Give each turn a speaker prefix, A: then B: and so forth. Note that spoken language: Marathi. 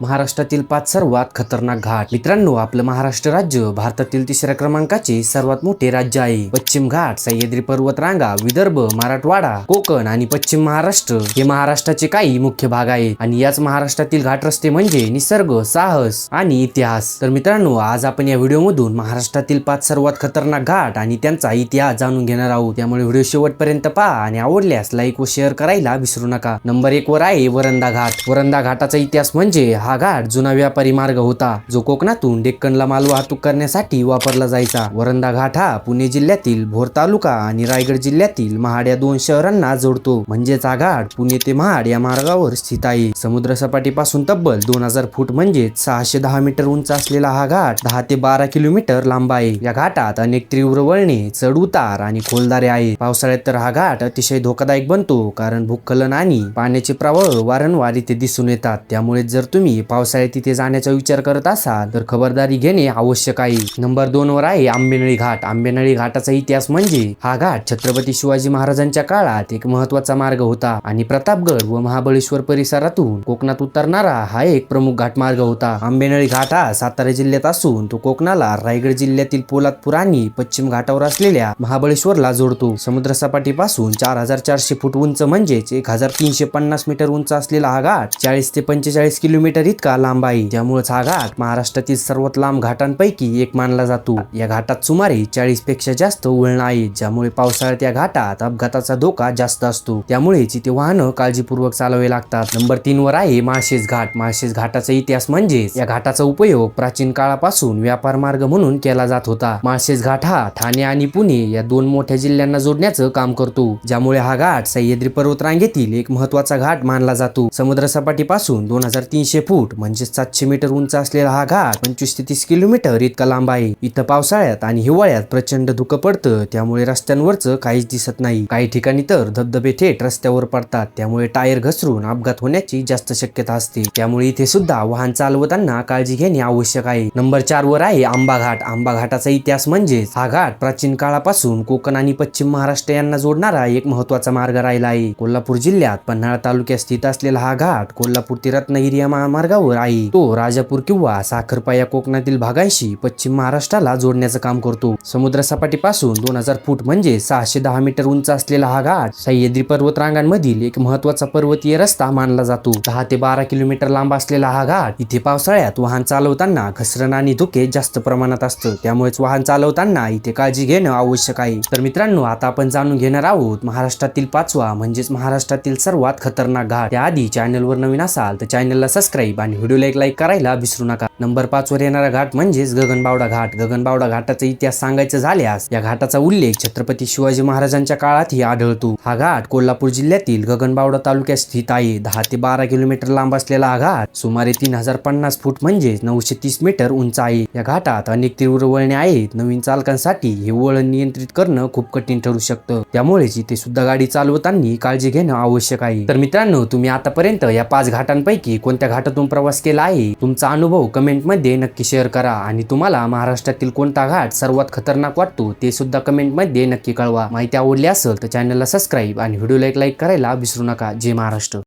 A: महाराष्ट्रातील पाच सर्वात खतरनाक घाट. मित्रांनो आपलं महाराष्ट्र राज्य भारतातील तिसऱ्या क्रमांकाचे सर्वात मोठे राज्य आहे. पश्चिम घाट सह्याद्री पर्वत रांगा विदर्भ मराठवाडा कोकण आणि पश्चिम महाराष्ट्र हे महाराष्ट्राचे काही मुख्य भाग आहेत. आणि याच महाराष्ट्रातील घाट रस्ते म्हणजे निसर्ग साहस आणि इतिहास. तर मित्रांनो आज आपण या व्हिडिओमधून महाराष्ट्रातील पाच सर्वात खतरनाक घाट आणि त्यांचा इतिहास जाणून घेणार आहोत. त्यामुळे व्हिडिओ शेवटपर्यंत पहा आणि आवडल्यास लाईक व शेअर करायला विसरू नका. नंबर एक वर आहे वरंदा घाट. वरंदा घाटाचा इतिहास म्हणजे घाट जुना व्यापारी मार्ग होता. जो कोकणातून डेक्कनला माल वाहतूक करण्यासाठी वापरला जायचा. वरंदा घाट हा पुणे जिल्ह्यातील भोर तालुका आणि रायगड जिल्ह्यातील महाड या दोन शहरांना जोडतो. म्हणजेच हा घाट पुणे ते महाड या मार्गावर स्थित आहे. समुद्र सपाटीपासून तब्बल दोन हजार फूट म्हणजेच सहाशे दहा मीटर उंच असलेला हा घाट दहा ते बारा किलोमीटर लांब आहे. या घाटात अनेक तीव्र वळणे चढ उतार आणि खोलदारे आहेत. पावसाळ्यात तर हा घाट अतिशय धोकादायक बनतो कारण भूखलन आणि पाण्याचे प्रवाह वारंवार इथे दिसून येतात. त्यामुळे जर तुम्ही पावसाळ्यात तिथे जाण्याचा विचार करत असाल तर खबरदारी घेणे आवश्यक आहे नंबर दोन वर आहे आंबेनळी घाट. आंबेनळी घाटाचा इतिहास म्हणजे हा घाट छत्रपती शिवाजी महाराजांच्या काळात एक महत्त्वाचा मार्ग होता आणि प्रतापगड व महाबळेश्वर परिसरातून कोकणात उतरणारा हा एक प्रमुख घाटमार्ग होता. आंबेनळी घाट हा सातारा जिल्ह्यात असून तो कोकणाला रायगड जिल्ह्यातील पोलादपूर आणि पश्चिम घाटावर असलेल्या महाबळेश्वरला जोडतो. समुद्र सपाटीपासून चार हजार चारशे फूट उंच म्हणजेच एक हजार तीनशे पन्नास मीटर उंच असलेला हा घाट चाळीस ते पंचेचाळीस किलोमीटर इतका लांब आहे ज्यामुळेच हा घाट महाराष्ट्रातील सर्वात लांब घाटांपैकी एक मानला जातो. या घाटात सुमारे चाळीसपेक्षा जास्त वळण आहेत ज्यामुळे पावसाळ्यात या घाटात अपघाताचा धोका जास्त असतो. त्यामुळे इथे वाहनं काळजीपूर्वक चालावे लागतात. नंबर तीन वर आहे माळशेज घाट. माळशेज घाटाचा इतिहास म्हणजेच या घाटाचा उपयोग प्राचीन काळापासून व्यापार मार्ग म्हणून केला जात होता. माळशेज घाट हा ठाणे आणि पुणे या दोन मोठ्या जिल्ह्यांना जोडण्याचं काम करतो ज्यामुळे हा घाट सह्याद्री पर्वतरांगेतील एक महत्त्वाचा घाट मानला जातो. समुद्र सपाटीपासून दोन हजार तीनशे फूट म्हणजे सातशे मीटर उंच असलेला हा घाट पंचवीस ते तीस किलोमीटर इतका लांब आहे. इथं पावसाळ्यात आणि हिवाळ्यात प्रचंड धुकं पडतं त्यामुळे रस्त्यांवरचं काहीच दिसत नाही. काही ठिकाणी तर धबधबे थेट रस्त्यावर पडतात त्यामुळे टायर घसरून अपघात होण्याची जास्त शक्यता असते. त्यामुळे इथे सुद्धा वाहन चालवताना काळजी घेणे आवश्यक आहे. नंबर चार वर आहे आंबा घाट. आंबा घाटाचा इतिहास म्हणजेच हा घाट प्राचीन काळापासून कोकण आणि पश्चिम महाराष्ट्र यांना जोडणारा एक महत्त्वाचा मार्ग राहिला आहे. कोल्हापूर जिल्ह्यात पन्हाळा तालुक्यात स्थित असलेला हा घाट कोल्हापूर ते रत्नागिरी या मार्गावर आहे. तो राजापूर किंवा साखरपा या कोकणातील भागांशी पश्चिम महाराष्ट्राला जोडण्याचं काम करतो. समुद्र सपाटीपासून दोन हजार फूट म्हणजे सहाशे दहा मीटर उंच असलेला हा घाट सह्याद्री पर्वत रांगांमधील एक महत्त्वाचा पर्वतीय रस्ता मानला जातो. दहा ते बारा किलोमीटर लांब असलेला हा घाट इथे पावसाळ्यात वाहन चालवताना घसरण आणि धुके जास्त प्रमाणात असतं. त्यामुळेच वाहन चालवताना इथे काळजी घेणं आवश्यक आहे. तर मित्रांनो आता आपण जाणून घेणार आहोत महाराष्ट्रातील पाचवा म्हणजेच महाराष्ट्रातील सर्वात खतरनाक घाट. त्याआधी चॅनलवर नवीन असाल तर चॅनलला सबस्क्राईब आणि व्हिडिओला एक लाईक करायला विसरू नका. नंबर पाच वर येणारा घाट म्हणजेच गगनबावडा घाट. गगनबावडा घाटाचा इतिहास सांगायचं झाल्यास या घाटाचा उल्लेख छत्रपती शिवाजी महाराजांच्या काळातही आढळतो. हा घाट कोल्हापूर जिल्ह्यातील गगनबावडा तालुक्यात स्थित आहे. दहा ते बारा किलोमीटर लांब असलेला हा घाट सुमारे तीन हजार पन्नास फूट म्हणजे नऊशे तीस मीटर उंच आहे. या घाटात अनेक तीव्र वळणे आहेत. नवीन चालकांसाठी हे वळण नियंत्रित करणं खूप कठीण ठरू शकतं. त्यामुळेच इथे सुद्धा गाडी चालवताना काळजी घेणं आवश्यक आहे. तर मित्रांनो तुम्ही आतापर्यंत या पाच घाटांपैकी कोणत्या घाटात घाटातून प्रवास केला आहे. तुमचा अनुभव कमेंटमध्ये नक्की शेअर करा आणि तुम्हाला महाराष्ट्रातील कोणता घाट सर्वात खतरनाक वाटतो ते सुद्धा कमेंटमध्ये नक्की कळवा. माहिती आवडली असेल तर चॅनलला सबस्क्राईब आणि व्हिडिओला एक लाईक करायला विसरू नका. जय महाराष्ट्र.